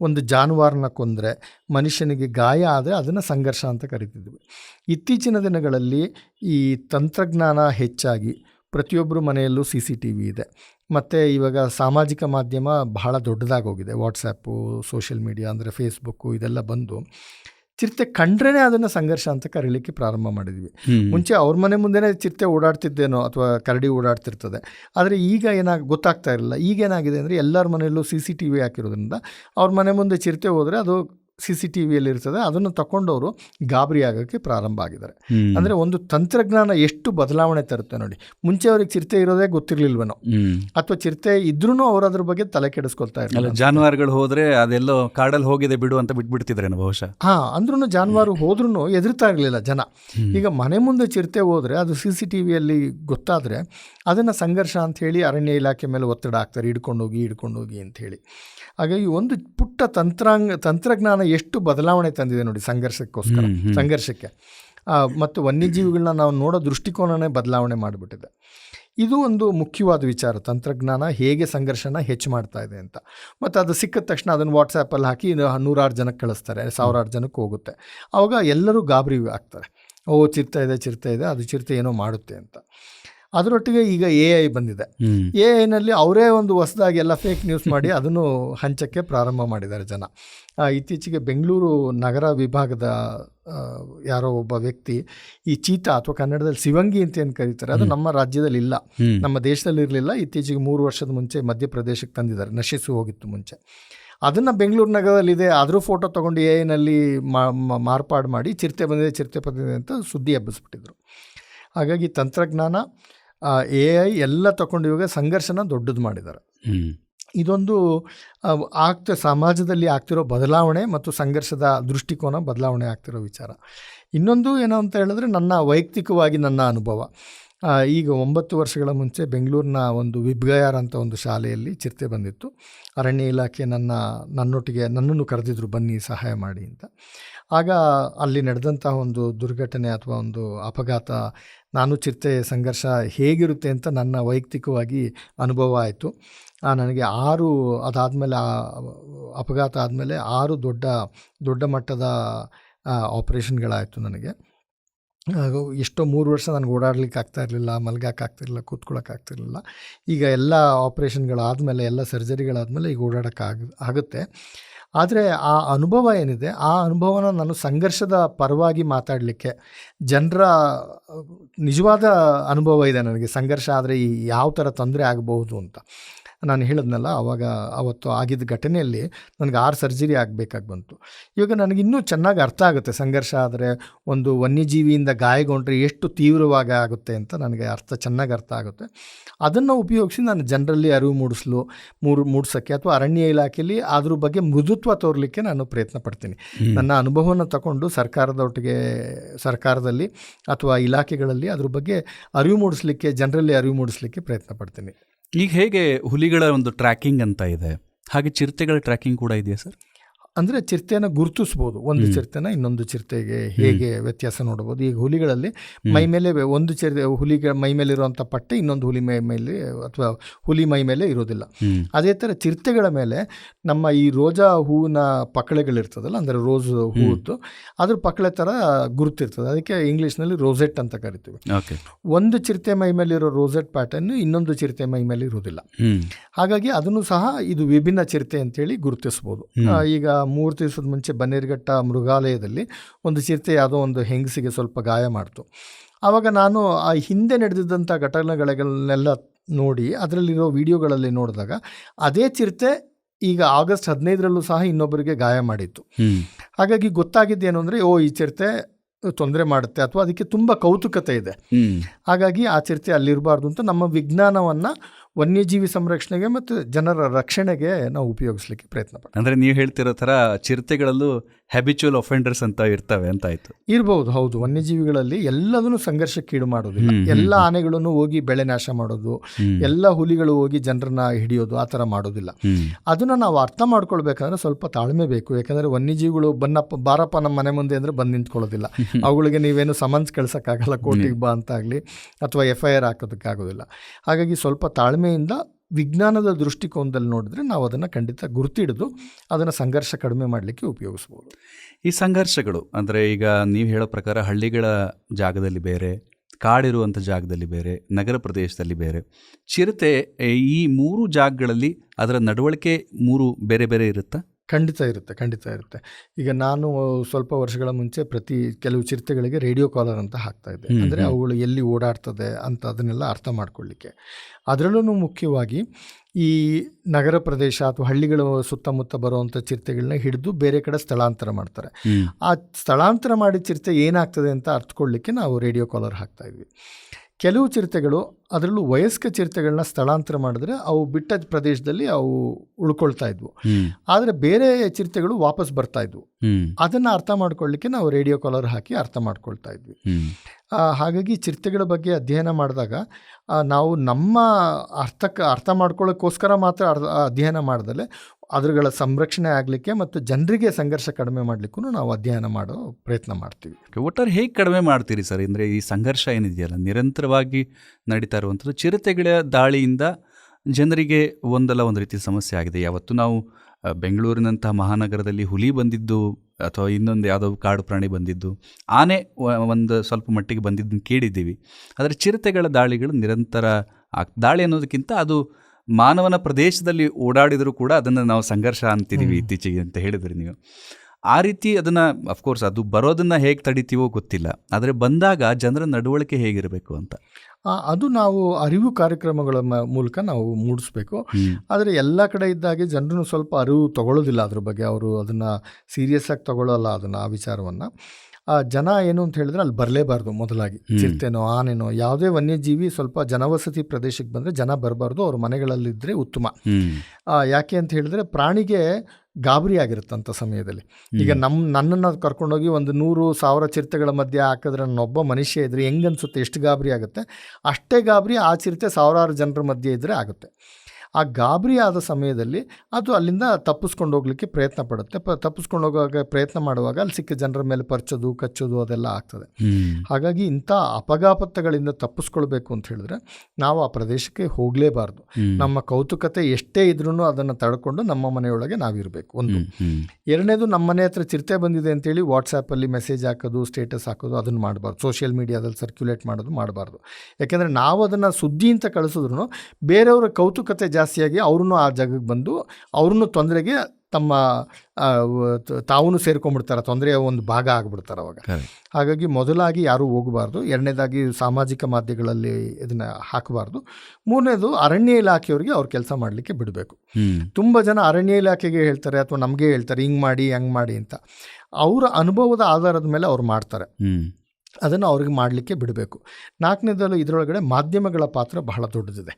ಒಂದು ಜಾನುವಾರನ ಕೊಂದರೆ ಮನುಷ್ಯನಿಗೆ ಗಾಯ ಆದರೆ ಅದನ್ನು ಸಂಘರ್ಷ ಅಂತ ಕರಿತಿದ್ವಿ. ಇತ್ತೀಚಿನ ದಿನಗಳಲ್ಲಿ ಈ ತಂತ್ರಜ್ಞಾನ ಹೆಚ್ಚಾಗಿ ಪ್ರತಿಯೊಬ್ಬರ ಮನೆಯಲ್ಲೂ ಸಿ ಸಿ ಟಿ ವಿ ಇದೆ. ಮತ್ತು ಇವಾಗ ಸಾಮಾಜಿಕ ಮಾಧ್ಯಮ ಬಹಳ ದೊಡ್ಡದಾಗೋಗಿದೆ. ವಾಟ್ಸಪ್ಪು ಸೋಷಿಯಲ್ ಮೀಡಿಯಾ ಅಂದರೆ ಫೇಸ್ಬುಕ್ಕು ಇದೆಲ್ಲ ಬಂದು ಚಿರತೆ ಕಂಡ್ರೇ ಅದನ್ನು ಸಂಘರ್ಷ ಅಂತ ಕರೀಲಿಕ್ಕೆ ಪ್ರಾರಂಭ ಮಾಡಿದ್ವಿ. ಮುಂಚೆ ಅವ್ರ ಮನೆ ಮುಂದೆನೇ ಚಿರತೆ ಓಡಾಡ್ತಿದ್ದೇನೋ ಅಥವಾ ಕರಡಿ ಓಡಾಡ್ತಿರ್ತದೆ. ಆದರೆ ಈಗ ಏನಾಗ ಗೊತ್ತಾಗ್ತಾ ಇರಲಿಲ್ಲ. ಈಗ ಏನಾಗಿದೆ ಅಂದರೆ ಎಲ್ಲರ ಮನೆಯಲ್ಲೂ ಸಿ ಸಿ ಟಿ ವಿ ಹಾಕಿರೋದ್ರಿಂದ ಅವ್ರ ಮನೆ ಮುಂದೆ ಚಿರತೆ ಹೋದರೆ ಅದು ಸಿ ಸಿ ಟಿ ವಿಯಲ್ಲಿ ಇರ್ತದೆ ಅದನ್ನು ತಗೊಂಡವರು ಗಾಬರಿ ಆಗೋಕ್ಕೆ ಪ್ರಾರಂಭ ಆಗಿದ್ದಾರೆ. ಅಂದರೆ ಒಂದು ತಂತ್ರಜ್ಞಾನ ಎಷ್ಟು ಬದಲಾವಣೆ ತರುತ್ತೆ ನೋಡಿ ಮುಂಚೆ ಅವ್ರಿಗೆ ಚಿರತೆ ಇರೋದೇ ಗೊತ್ತಿರಲಿಲ್ವೇನೋ. ಅಥವಾ ಚಿರತೆ ಇದ್ರೂ ಅವ್ರು ಅದ್ರ ಬಗ್ಗೆ ತಲೆ ಕೆಡಿಸ್ಕೊಳ್ತಾ ಇರಲಿಲ್ಲ ಜಾನುವಾರುಗಳು ಹೋದ್ರೆ ಅದೆಲ್ಲೋ ಕಾಡಲ್ಲಿ ಹೋಗಿದೆ ಬಿಡು ಅಂತ ಬಿಟ್ಬಿಡ್ತಿದ್ರೇನು ಬಹುಶಃ? ಹಾಂ ಅಂದ್ರೂ ಜಾನುವಾರು ಹೋದ್ರೂ ಎದುರ್ತಾ ಇರಲಿಲ್ಲ ಜನ. ಈಗ ಮನೆ ಮುಂದೆ ಚಿರತೆ ಹೋದರೆ ಅದು ಸಿ ಸಿ ಟಿ ವಿಯಲ್ಲಿ ಗೊತ್ತಾದರೆ ಅದನ್ನು ಸಂಘರ್ಷ ಅಂತ ಹೇಳಿ ಅರಣ್ಯ ಇಲಾಖೆ ಮೇಲೆ ಒತ್ತಡ ಹಾಕ್ತಾರೆ ಹಿಡ್ಕೊಂಡೋಗಿ ಹಿಡ್ಕೊಂಡೋಗಿ ಅಂತ ಹೇಳಿ. ಹಾಗಾಗಿ ಒಂದು ಪುಟ್ಟ ತಂತ್ರಾಂಗ ತಂತ್ರಜ್ಞಾನ ಎಷ್ಟು ಬದಲಾವಣೆ ತಂದಿದೆ ನೋಡಿ ಸಂಘರ್ಷಕ್ಕೋಸ್ಕರ. ಸಂಘರ್ಷಕ್ಕೆ. ಮತ್ತು ವನ್ಯಜೀವಿಗಳನ್ನ ನಾವು ನೋಡೋ ದೃಷ್ಟಿಕೋನನೇ ಬದಲಾವಣೆ ಮಾಡಿಬಿಟ್ಟಿದೆ. ಇದು ಒಂದು ಮುಖ್ಯವಾದ ವಿಚಾರ. ತಂತ್ರಜ್ಞಾನ ಹೇಗೆ ಸಂಘರ್ಷನ ಹೆಚ್ಚು ಮಾಡ್ತಾ ಇದೆ ಅಂತ. ಮತ್ತು ಅದು ಸಿಕ್ಕಿದ ತಕ್ಷಣ ಅದನ್ನು ವಾಟ್ಸಪ್ಪಲ್ಲಿ ಹಾಕಿ ನೂರಾರು ಜನಕ್ಕೆ ಕಳಿಸ್ತಾರೆ ಸಾವಿರಾರು ಜನಕ್ಕೆ ಹೋಗುತ್ತೆ. ಆವಾಗ ಎಲ್ಲರೂ ಗಾಬರಿ ಆಗ್ತಾರೆ. ಓ ಚಿರ್ತಾ ಇದೆ ಚಿರ್ತಾ ಇದೆ ಅದು ಚಿರತೆ ಏನೋ ಮಾಡುತ್ತೆ ಅಂತ. ಅದರೊಟ್ಟಿಗೆ ಈಗ ಎ ಐ ಬಂದಿದೆ. ಎ ಐನಲ್ಲಿ ಅವರೇ ಒಂದು ಹೊಸದಾಗಿ ಎಲ್ಲ ಫೇಕ್ ನ್ಯೂಸ್ ಮಾಡಿ ಅದನ್ನು ಹಂಚಕ್ಕೆ ಪ್ರಾರಂಭ ಮಾಡಿದ್ದಾರೆ ಜನ. ಇತ್ತೀಚೆಗೆ ಬೆಂಗಳೂರು ನಗರ ವಿಭಾಗದ ಯಾರೋ ಒಬ್ಬ ವ್ಯಕ್ತಿ ಈ ಚೀತಾ ಅಥವಾ ಕನ್ನಡದಲ್ಲಿ ಶಿವಂಗಿ ಅಂತ ಏನು ಕರೀತಾರೆ ಅದು ನಮ್ಮ ರಾಜ್ಯದಲ್ಲಿ ಇಲ್ಲ. ನಮ್ಮ ದೇಶದಲ್ಲಿ ಇರಲಿಲ್ಲ. ಇತ್ತೀಚೆಗೆ ಮೂರು ವರ್ಷದ ಮುಂಚೆ ಮಧ್ಯಪ್ರದೇಶಕ್ಕೆ ತಂದಿದ್ದಾರೆ ನಶಿಸಿ ಹೋಗಿತ್ತು ಮುಂಚೆ. ಅದನ್ನು ಬೆಂಗಳೂರು ನಗರದಲ್ಲಿದೆ ಆದರೂ ಫೋಟೋ ತೊಗೊಂಡು ಎ ಐನಲ್ಲಿ ಮಾರ್ಪಾಡು ಮಾಡಿ ಚಿರತೆ ಬಂದಿದೆ ಚಿರತೆ ಬಂದಿದೆ ಅಂತ ಸುದ್ದಿ ಹಬ್ಬಿಸ್ಬಿಟ್ಟಿದ್ರು. ಹಾಗಾಗಿ ತಂತ್ರಜ್ಞಾನ ಎ ಐ ಎಲ್ಲ ತಗೊಂಡು ಇವಾಗ ಸಂಘರ್ಷನ ದೊಡ್ಡದು ಮಾಡಿದ್ದಾರೆ. ಇದೊಂದು ಆಗ್ತ ಸಮಾಜದಲ್ಲಿ ಆಗ್ತಿರೋ ಬದಲಾವಣೆ ಮತ್ತು ಸಂಘರ್ಷದ ದೃಷ್ಟಿಕೋನ ಬದಲಾವಣೆ ಆಗ್ತಿರೋ ವಿಚಾರ. ಇನ್ನೊಂದು ಏನು ಅಂತ ಹೇಳಿದ್ರೆ ನನ್ನ ವೈಯಕ್ತಿಕವಾಗಿ ನನ್ನ ಅನುಭವ. ಈಗ ಒಂಬತ್ತು ವರ್ಷಗಳ ಮುಂಚೆ ಬೆಂಗಳೂರಿನ ಒಂದು ವಿಬ್ಗಯಾರ್ ಅಂತ ಒಂದು ಶಾಲೆಯಲ್ಲಿ ಚಿರತೆ ಬಂದಿತ್ತು. ಅರಣ್ಯ ಇಲಾಖೆ ನನ್ನ ನನ್ನೊಟ್ಟಿಗೆ ನನ್ನನ್ನು ಕರೆದಿದ್ರು ಬನ್ನಿ ಸಹಾಯ ಮಾಡಿ ಅಂತ. ಆಗ ಅಲ್ಲಿ ನಡೆದಂಥ ಒಂದು ದುರ್ಘಟನೆ ಅಥವಾ ಒಂದು ಅಪಘಾತ, ನಾನು ಚಿರತೆ ಸಂಘರ್ಷ ಹೇಗಿರುತ್ತೆ ಅಂತ ನನ್ನ ವೈಯಕ್ತಿಕವಾಗಿ ಅನುಭವ ಆಯಿತು. ನನಗೆ ಆರು ಅದಾದಮೇಲೆ ಅಪಘಾತ ಆದಮೇಲೆ ಆರು ದೊಡ್ಡ ದೊಡ್ಡ ಮಟ್ಟದ ಆಪ್ರೇಷನ್ಗಳಾಯಿತು ನನಗೆ. ಎಷ್ಟೋ ಮೂರು ವರ್ಷ ನನಗೆ ಓಡಾಡ್ಲಿಕ್ಕೆ ಆಗ್ತಾ ಇರಲಿಲ್ಲ, ಮಲ್ಗಕ್ಕೆ ಆಗ್ತಿರಲಿಲ್ಲ ಕೂತ್ಕೊಳ್ಳೋಕೆ ಆಗ್ತಿರಲಿಲ್ಲ ಈಗ ಎಲ್ಲ ಆಪ್ರೇಷನ್ಗಳಾದಮೇಲೆ, ಎಲ್ಲ ಸರ್ಜರಿಗಳಾದಮೇಲೆ ಈಗ ಓಡಾಡೋಕ್ಕಾಗ, ಆಗುತ್ತೆ. ಆದರೆ ಆ ಅನುಭವ ಏನಿದೆ, ಆ ಅನುಭವನ ನಾನು ಸಂಘರ್ಷದ ಪರವಾಗಿ ಮಾತಾಡಲಿಕ್ಕೆ ಜನರ, ನಿಜವಾದ ಅನುಭವ ಇದೆ ನನಗೆ. ಸಂಘರ್ಷ ಆದರೆ ಈ ಯಾವ ಥರ ತೊಂದರೆ ಆಗಬಹುದು ಅಂತ. ನಾನು ಹೇಳಿದ್ನಲ್ಲ ಆವಾಗ ಅವತ್ತು ಆಗಿದ್ದ ಘಟನೆಯಲ್ಲಿ ನನಗೆ ಆರು ಸರ್ಜರಿ ಆಗಬೇಕಾಗಿ ಬಂತು. ಇವಾಗ ನನಗೆ ಇನ್ನೂ ಚೆನ್ನಾಗಿ ಅರ್ಥ ಆಗುತ್ತೆ ಸಂಘರ್ಷ ಆದರೆ ಒಂದು ವನ್ಯಜೀವಿಯಿಂದ ಗಾಯಗೊಂಡ್ರೆ ಎಷ್ಟು ತೀವ್ರವಾಗಿ ಆಗುತ್ತೆ ಅಂತ ನನಗೆ ಅರ್ಥ ಚೆನ್ನಾಗಿ ಅರ್ಥ ಆಗುತ್ತೆ. ಅದನ್ನು ಉಪಯೋಗಿಸಿ ನಾನು ಜನರಲ್ಲಿ ಅರಿವು ಮೂಡಿಸಲು ಮೂರು ಮೂಡಿಸೋಕ್ಕೆ ಅಥವಾ ಅರಣ್ಯ ಇಲಾಖೆಯಲ್ಲಿ ಅದ್ರ ಬಗ್ಗೆ ಮೃದುತ್ವ ತೋರಲಿಕ್ಕೆ ನಾನು ಪ್ರಯತ್ನ ಪಡ್ತೀನಿ. ನನ್ನ ಅನುಭವವನ್ನು ತಗೊಂಡು ಸರ್ಕಾರದೊಟ್ಟಿಗೆ ಸರ್ಕಾರದಲ್ಲಿ ಅಥವಾ ಇಲಾಖೆಗಳಲ್ಲಿ ಅದ್ರ ಬಗ್ಗೆ ಅರಿವು ಮೂಡಿಸ್ಲಿಕ್ಕೆ ಜನರಲ್ಲಿ ಅರಿವು ಮೂಡಿಸ್ಲಿಕ್ಕೆ ಪ್ರಯತ್ನ ಪಡ್ತೀನಿ. ಈಗ ಹೇಗೆ ಹುಲಿಗಳ ಒಂದು ಟ್ರ್ಯಾಕಿಂಗ್ ಅಂತ ಇದೆ? ಹಾಗೆ ಚಿರತೆಗಳ ಟ್ರ್ಯಾಕಿಂಗ್ ಕೂಡ ಇದೆಯಾ ಸರ್? ಅಂದರೆ ಚಿರತೆನ ಗುರುತಿಸ್ಬೋದು. ಒಂದು ಚಿರತೆನ ಇನ್ನೊಂದು ಚಿರತೆಗೆ ಹೇಗೆ ವ್ಯತ್ಯಾಸ ನೋಡ್ಬೋದು. ಈಗ ಹುಲಿಗಳಲ್ಲಿ ಮೈ ಮೇಲೆ ಒಂದು ಚಿರತೆ ಹುಲಿಗೆ ಮೈ ಮೇಲೆ ಇರುವಂಥ ಪಟ್ಟೆ ಇನ್ನೊಂದು ಹುಲಿ ಮೈ ಮೇಲೆ ಅಥವಾ ಹುಲಿ ಮೈ ಮೇಲೆ ಇರೋದಿಲ್ಲ ಅದೇ ಥರ ಚಿರತೆಗಳ ಮೇಲೆ ನಮ್ಮ ಈ ರೋಜಾ ಹೂವಿನ ಪಕಳೆಗಳಿರ್ತದಲ್ಲ ಅಂದರೆ ರೋಸ್ ಹೂವದ್ದು ಅದ್ರ ಪಕಳೆ ಥರ ಗುರುತಿರ್ತದೆ. ಅದಕ್ಕೆ ಇಂಗ್ಲೀಷ್ನಲ್ಲಿ ರೋಸೆಟ್ ಅಂತ ಕರಿತೀವಿ. ಒಂದು ಚಿರತೆ ಮೈ ಮೇಲೆ ಇರೋ ರೋಸೆಟ್ ಪ್ಯಾಟರ್ನ್ ಇನ್ನೊಂದು ಚಿರತೆ ಮೈ ಮೇಲೆ ಇರೋದಿಲ್ಲ ಹಾಗಾಗಿ ಅದನ್ನು ಸಹ ಇದು ವಿಭಿನ್ನ ಚಿರತೆ ಅಂತೇಳಿ ಗುರುತಿಸ್ಬೋದು. ಈಗ ಮೂರು ದಿವಸದ ಮುಂಚೆ ಬನ್ನೇರುಘಟ್ಟ ಮೃಗಾಲಯದಲ್ಲಿ ಒಂದು ಚಿರತೆ ಯಾವುದೋ ಒಂದು ಹೆಂಗಸಿಗೆ ಸ್ವಲ್ಪ ಗಾಯ ಮಾಡಿತು. ಆವಾಗ ನಾನು ಆ ಹಿಂದೆ ನಡೆದಿದ್ದಂಥ ಘಟನೆಗಳನ್ನೆಲ್ಲ ನೋಡಿ ಅದರಲ್ಲಿರೋ ವಿಡಿಯೋಗಳಲ್ಲಿ ನೋಡಿದಾಗ ಅದೇ ಚಿರತೆ ಈಗ ಆಗಸ್ಟ್ ಹದಿನೈದರಲ್ಲೂ ಸಹ ಇನ್ನೊಬ್ಬರಿಗೆ ಗಾಯ ಮಾಡಿತ್ತು. ಹಾಗಾಗಿ ಗೊತ್ತಾಗಿದ್ದೇನು ಅಂದರೆ ಓ ಈ ಚಿರತೆ ತೊಂದರೆ ಮಾಡುತ್ತೆ ಅಥವಾ ಅದಕ್ಕೆ ತುಂಬ ಕೌತುಕತೆ ಇದೆ. ಹಾಗಾಗಿ ಆ ಚಿರತೆ ಅಲ್ಲಿರಬಾರ್ದು ಅಂತ ನಮ್ಮ ವಿಜ್ಞಾನವನ್ನು ವನ್ಯಜೀವಿ ಸಂರಕ್ಷಣೆಗೆ ಮತ್ತು ಜನರ ರಕ್ಷಣೆಗೆ ನಾವು ಉಪಯೋಗಿಸ್ಲಿಕ್ಕೆ ಪ್ರಯತ್ನ ಪಡ್ತೀವಿ ಅಂದ್ರೆ ನೀವು ಹೇಳ್ತಿರೋ ತರ ಚಿರತೆಗಳಲ್ಲೂ ಹ್ಯಾಬಿಚುವಲ್ ಒಫೆಂಡರ್ಸ್ ಅಂತ ಇರ್ತವೆ ಅಂತ ಆಯ್ತು ಇರ್ಬೋದು ಹೌದು. ವನ್ಯಜೀವಿಗಳಲ್ಲಿ ಎಲ್ಲದನ್ನು ಸಂಘರ್ಷಕ್ಕೀಡು ಮಾಡೋದಿಲ್ಲ. ಎಲ್ಲ ಆನೆಗಳನ್ನು ಹೋಗಿ ಬೆಳೆ ನಾಶ ಮಾಡೋದು. ಎಲ್ಲ ಹುಲಿಗಳು ಹೋಗಿ ಜನರನ್ನ ಹಿಡಿಯೋದು ಆ ಥರ ಮಾಡೋದಿಲ್ಲ. ಅದನ್ನು ನಾವು ಅರ್ಥ ಮಾಡ್ಕೊಳ್ಬೇಕಂದ್ರೆ ಸ್ವಲ್ಪ ತಾಳ್ಮೆ ಬೇಕು. ಯಾಕಂದರೆ ವನ್ಯಜೀವಿಗಳು ಬನ್ನಪ್ಪ ಬಾರಪ್ಪ ನಮ್ಮ ಮನೆ ಮುಂದೆ ಅಂದರೆ ಬಂದು ನಿಂತ್ಕೊಳ್ಳೋದಿಲ್ಲ. ಅವುಗಳಿಗೆ ನೀವೇನು ಸಮನ್ಸ್ ಕಳ್ಸೋಕ್ಕಾಗಲ್ಲ ಕೋರ್ಟಿಗೆ ಬಾ ಅಂತಾಗಲಿ ಅಥವಾ ಎಫ್ ಐ ಆರ್ ಹಾಕೋದಕ್ಕಾಗೋದಿಲ್ಲ. ಹಾಗಾಗಿ ಸ್ವಲ್ಪ ತಾಳ್ಮೆಯಿಂದ ವಿಜ್ಞಾನದ ದೃಷ್ಟಿಕೋನದಲ್ಲಿ ನೋಡಿದ್ರೆ ನಾವು ಅದನ್ನು ಖಂಡಿತ ಗುರುತಿಡಿದು ಅದನ್ನು ಸಂಘರ್ಷ ಕಡಿಮೆ ಮಾಡಲಿಕ್ಕೆ ಉಪಯೋಗಿಸ್ಬೋದು. ಈ ಸಂಘರ್ಷಗಳು, ಅಂದರೆ ಈಗ ನೀವು ಹೇಳೋ ಪ್ರಕಾರ ಹಳ್ಳಿಗಳ ಜಾಗದಲ್ಲಿ ಬೇರೆ ಕಾಡಿರುವಂಥ ಜಾಗದಲ್ಲಿ ಬೇರೆ, ನಗರ ಪ್ರದೇಶದಲ್ಲಿ ಬೇರೆ, ಚಿರತೆ ಈ ಮೂರು ಜಾಗಗಳಲ್ಲಿ ಅದರ ನಡವಳಿಕೆ ಮೂರು ಬೇರೆ ಬೇರೆ ಇರುತ್ತಾ? ಖಂಡಿತ ಇರುತ್ತೆ ಖಂಡಿತ ಇರುತ್ತೆ. ಈಗ ನಾನು ಸ್ವಲ್ಪ ವರ್ಷಗಳ ಮುಂಚೆ ಪ್ರತಿ ಕೆಲವು ಚಿರತೆಗಳಿಗೆ ರೇಡಿಯೋ ಕಾಲರ್ ಅಂತ ಹಾಕ್ತಾ ಇದ್ದೆ. ಅಂದರೆ ಅವುಗಳು ಎಲ್ಲಿ ಓಡಾಡ್ತದೆ ಅಂತ ಅದನ್ನೆಲ್ಲ ಅರ್ಥ ಮಾಡ್ಕೊಳ್ಳಿಕ್ಕೆ. ಅದರಲ್ಲೂ ಮುಖ್ಯವಾಗಿ ಈ ನಗರ ಪ್ರದೇಶ ಅಥವಾ ಹಳ್ಳಿಗಳ ಸುತ್ತಮುತ್ತ ಬರುವಂಥ ಚಿರತೆಗಳನ್ನ ಹಿಡಿದು ಬೇರೆ ಕಡೆ ಸ್ಥಳಾಂತರ ಮಾಡ್ತಾರೆ. ಆ ಸ್ಥಳಾಂತರ ಮಾಡಿದ ಚಿರತೆ ಏನಾಗ್ತದೆ ಅಂತ ಅರ್ಥಕೊಳ್ಳಿಕ್ಕೆ ನಾವು ರೇಡಿಯೋ ಕಾಲರ್ ಹಾಕ್ತಾ ಇದ್ವಿ. ಕೆಲವು ಚಿರತೆಗಳು ಅದರಲ್ಲೂ ವಯಸ್ಕ ಚಿರತೆಗಳನ್ನ ಸ್ಥಳಾಂತರ ಮಾಡಿದ್ರೆ ಅವು ಬಿಟ್ಟ ಪ್ರದೇಶದಲ್ಲಿ ಅವು ಉಳ್ಕೊಳ್ತಾ ಇದ್ವು. ಆದರೆ ಬೇರೆ ಚಿರತೆಗಳು ವಾಪಸ್ ಬರ್ತಾ ಇದ್ವು. ಅದನ್ನು ಅರ್ಥ ಮಾಡ್ಕೊಳ್ಳಿಕ್ಕೆ ನಾವು ರೇಡಿಯೋ ಕಾಲರ್ ಹಾಕಿ ಅರ್ಥ ಮಾಡ್ಕೊಳ್ತಾ ಇದ್ವಿ. ಹಾಗಾಗಿ ಚಿರತೆಗಳ ಬಗ್ಗೆ ಅಧ್ಯಯನ ಮಾಡಿದಾಗ ನಾವು ನಮ್ಮ ಅರ್ಥಕ್ಕೆ ಅರ್ಥ ಮಾಡ್ಕೊಳ್ಳೋಕ್ಕೋಸ್ಕರ ಮಾತ್ರ ಅಧ್ಯಯನ ಮಾಡ್ದಲೆ ಅದ್ರಗಳ ಸಂರಕ್ಷಣೆ ಆಗಲಿಕ್ಕೆ ಮತ್ತು ಜನರಿಗೆ ಸಂಘರ್ಷ ಕಡಿಮೆ ಮಾಡಲಿಕ್ಕೂ ನಾವು ಅಧ್ಯಯನ ಮಾಡೋ ಪ್ರಯತ್ನ ಮಾಡ್ತೀವಿ. ಒಟ್ಟಾರೆ ಹೇಗೆ ಕಡಿಮೆ ಮಾಡ್ತೀರಿ ಸರ್? ಅಂದರೆ ಈ ಸಂಘರ್ಷ ಏನಿದೆಯಲ್ಲ, ನಿರಂತರವಾಗಿ ನಡೀತಾ ಇರುವಂಥದ್ದು ಚಿರತೆಗಳ ದಾಳಿಯಿಂದ ಜನರಿಗೆ ಒಂದಲ್ಲ ಒಂದು ರೀತಿ ಸಮಸ್ಯೆ ಆಗಿದೆ. ಯಾವತ್ತು ನಾವು ಬೆಂಗಳೂರಿನಂತಹ ಮಹಾನಗರದಲ್ಲಿ ಹುಲಿ ಬಂದಿದ್ದು ಅಥವಾ ಇನ್ನೊಂದು ಯಾವುದೋ ಕಾಡು ಪ್ರಾಣಿ ಬಂದಿದ್ದು, ಆನೆ ಒಂದು ಸ್ವಲ್ಪ ಮಟ್ಟಿಗೆ ಬಂದಿದ್ದನ್ನು ಕೇಳಿದ್ದೀವಿ. ಆದರೆ ಚಿರತೆಗಳ ದಾಳಿಗಳು ನಿರಂತರ ದಾಳಿ ಅನ್ನೋದಕ್ಕಿಂತ ಅದು ಮಾನವನ ಪ್ರದೇಶದಲ್ಲಿ ಓಡಾಡಿದರೂ ಕೂಡ ಅದನ್ನು ನಾವು ಸಂಘರ್ಷ ಅಂತಿದ್ದೀವಿ. ಇತ್ತೀಚೆಗೆ ಅಂತ ಹೇಳಿದ್ರಿ ನೀವು. ಆ ರೀತಿ ಅದನ್ನು ಅಫ್ಕೋರ್ಸ್ ಅದು ಬರೋದನ್ನು ಹೇಗೆ ತಡಿತೀವೋ ಗೊತ್ತಿಲ್ಲ. ಆದರೆ ಬಂದಾಗ ಜನರ ನಡವಳಿಕೆ ಹೇಗಿರಬೇಕು ಅಂತ? ಅದು ನಾವು ಅರಿವು ಕಾರ್ಯಕ್ರಮಗಳ ಮೂಲಕ ನಾವು ಮೂಡಿಸ್ಬೇಕು. ಆದರೆ ಎಲ್ಲ ಕಡೆ ಇದ್ದಾಗೆ ಜನರನ್ನು ಸ್ವಲ್ಪ ಅರಿವು ತಗೊಳ್ಳೋದಿಲ್ಲ ಅದ್ರ ಬಗ್ಗೆ. ಅವರು ಅದನ್ನು ಸೀರಿಯಸ್ ಆಗಿ ತಗೊಳ್ಳೋಲ್ಲ ಅದನ್ನು ಆ ವಿಚಾರವನ್ನು. ಆ ಜನ ಏನು ಅಂತ ಹೇಳಿದ್ರೆ ಅಲ್ಲಿ ಬರಲೇಬಾರ್ದು ಮೊದಲಾಗಿ. ಚಿರ್ತೆನೋ ಆನೆನೋ ಯಾವುದೇ ವನ್ಯಜೀವಿ ಸ್ವಲ್ಪ ಜನವಸತಿ ಪ್ರದೇಶಕ್ಕೆ ಬಂದರೆ ಜನ ಬರಬಾರ್ದು ಅವ್ರ ಮನೆಗಳಲ್ಲಿದ್ದರೆ ಉತ್ತಮ. ಯಾಕೆ ಅಂತ ಹೇಳಿದ್ರೆ ಪ್ರಾಣಿಗೆ ಗಾಬರಿ ಆಗಿರುತ್ತಂಥ ಸಮಯದಲ್ಲಿ. ಈಗ. ನಮ್ಮ ನನ್ನನ್ನು ಕರ್ಕೊಂಡೋಗಿ ಒಂದು ನೂರು ಸಾವಿರ ಚಿರತೆಗಳ ಮಧ್ಯೆ ಹಾಕಿದ್ರೆ ನನ್ನೊಬ್ಬ ಮನುಷ್ಯ ಇದ್ರೆ ಹೆಂಗನ್ಸುತ್ತೆ ಎಷ್ಟು ಗಾಬರಿ ಆಗುತ್ತೆ? ಅಷ್ಟೇ ಗಾಬರಿ ಆ ಚಿರತೆ ಸಾವಿರಾರು ಜನರ ಮಧ್ಯೆ ಇದ್ದರೆ ಆಗುತ್ತೆ. ಆ ಗಾಬರಿ ಆದ ಸಮಯದಲ್ಲಿ ಅದು ಅಲ್ಲಿಂದ ತಪ್ಪಿಸ್ಕೊಂಡು ಹೋಗ್ಲಿಕ್ಕೆ ಪ್ರಯತ್ನ ಪಡುತ್ತೆ. ಪ ತಪ್ಪಿಸ್ಕೊಂಡು ಹೋಗುವಾಗ ಪ್ರಯತ್ನ ಮಾಡುವಾಗ ಅಲ್ಲಿ ಸಿಕ್ಕ ಜನರ ಮೇಲೆ ಪರ್ಚೋದು ಕಚ್ಚೋದು ಅದೆಲ್ಲ ಆಗ್ತದೆ. ಹಾಗಾಗಿ ಇಂಥ ಅಪಘಾತಗಳಿಂದ ತಪ್ಪಿಸ್ಕೊಳ್ಬೇಕು ಅಂತ ಹೇಳಿದ್ರೆ ನಾವು ಆ ಪ್ರದೇಶಕ್ಕೆ ಹೋಗಲೇಬಾರ್ದು. ನಮ್ಮ ಕೌತುಕತೆ ಎಷ್ಟೇ ಇದ್ರೂ ಅದನ್ನು ತಡ್ಕೊಂಡು ನಮ್ಮ ಮನೆಯೊಳಗೆ ನಾವಿರಬೇಕು. ಒಂದು. ಎರಡನೇದು ನಮ್ಮ ಮನೆ ಹತ್ರ ಚಿರತೆ ಬಂದಿದೆ ಅಂತೇಳಿ ವಾಟ್ಸಾಪಲ್ಲಿ ಮೆಸೇಜ್ ಹಾಕೋದು ಸ್ಟೇಟಸ್ ಹಾಕೋದು ಅದನ್ನು ಮಾಡಬಾರ್ದು. ಸೋಷಿಯಲ್ ಮೀಡಿಯಾದಲ್ಲಿ ಸರ್ಕ್ಯುಲೇಟ್ ಮಾಡೋದು ಮಾಡಬಾರ್ದು. ಯಾಕೆಂದರೆ ನಾವು ಅದನ್ನು ಸುದ್ದಿ ಅಂತ ಕಳಿಸಿದ್ರು ಬೇರೆಯವರ ಕೌತುಕತೆ ಜಾಸ್ತಿಯಾಗಿ ಅವ್ರೂ ಆ ಜಾಗಕ್ಕೆ ಬಂದು ಅವ್ರೂ ತೊಂದರೆಗೆ ತಮ್ಮ ತಾವೂ ಸೇರ್ಕೊಂಡ್ಬಿಡ್ತಾರೆ ತೊಂದರೆಯ ಒಂದು ಭಾಗ ಆಗಿಬಿಡ್ತಾರೆ ಅವಾಗ. ಹಾಗಾಗಿ ಮೊದಲಾಗಿ ಯಾರೂ ಹೋಗಬಾರ್ದು. ಎರಡನೇದಾಗಿ ಸಾಮಾಜಿಕ ಮಾಧ್ಯಮಗಳಲ್ಲಿ ಇದನ್ನು ಹಾಕಬಾರ್ದು. ಮೂರನೇದು ಅರಣ್ಯ ಇಲಾಖೆಯವರಿಗೆ ಅವ್ರು ಕೆಲಸ ಮಾಡಲಿಕ್ಕೆ ಬಿಡಬೇಕು. ತುಂಬ ಜನ ಅರಣ್ಯ ಇಲಾಖೆಗೆ ಹೇಳ್ತಾರೆ ಅಥವಾ ನಮಗೆ ಹೇಳ್ತಾರೆ ಹಿಂಗೆ ಮಾಡಿ ಹಂಗೆ ಮಾಡಿ ಅಂತ. ಅವರ ಅನುಭವದ ಆಧಾರದ ಮೇಲೆ ಅವ್ರು ಮಾಡ್ತಾರೆ. ಅದನ್ನು ಅವ್ರಿಗೆ ಮಾಡಲಿಕ್ಕೆ ಬಿಡಬೇಕು. ನಾಲ್ಕನೇದಲ್ಲೂ ಇದರೊಳಗಡೆ ಮಾಧ್ಯಮಗಳ ಪಾತ್ರ ಬಹಳ ದೊಡ್ಡದಿದೆ.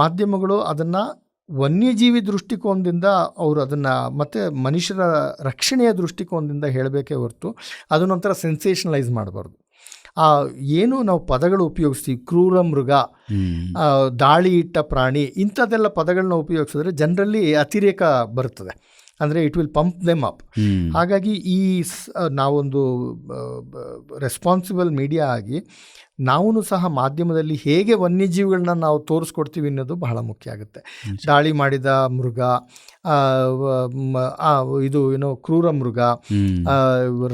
ಮಾಧ್ಯಮಗಳು ಅದನ್ನು ವನ್ಯಜೀವಿ ದೃಷ್ಟಿಕೋನದಿಂದ ಅವರು ಅದನ್ನು ಮತ್ತು ಮನುಷ್ಯರ ರಕ್ಷಣೆಯ ದೃಷ್ಟಿಕೋನದಿಂದ ಹೇಳಬೇಕೇ ಹೊರತು ಅದನ್ನೊಂಥರ ಸೆನ್ಸೇಷನಲೈಸ್ ಮಾಡಬಾರ್ದು. ಆ ಏನು ನಾವು ಪದಗಳು ಉಪಯೋಗಿಸ್ತೀವಿ ಕ್ರೂರ ಮೃಗ ದಾಳಿ ಇಟ್ಟ ಪ್ರಾಣಿ ಇಂಥದ್ದೆಲ್ಲ ಪದಗಳನ್ನ ಉಪಯೋಗಿಸಿದ್ರೆ ಜನರಲ್ಲಿ ಅತಿರೇಕ ಬರುತ್ತದೆ ಅಂದರೆ it will pump them up. ಹಾಗಾಗಿ ಈ ನಾವೊಂದು ರೆಸ್ಪಾನ್ಸಿಬಲ್ ಮೀಡಿಯಾ ಆಗಿ ನಾವು ಸಹ ಮಾಧ್ಯಮದಲ್ಲಿ ಹೇಗೆ ವನ್ಯಜೀವಿಗಳನ್ನ ನಾವು ತೋರಿಸ್ಕೊಡ್ತೀವಿ ಅನ್ನೋದು ಬಹಳ ಮುಖ್ಯ ಆಗುತ್ತೆ. ದಾಳಿ ಮಾಡಿದ ಮೃಗ ಇದು ಏನೋ ಕ್ರೂರ ಮೃಗ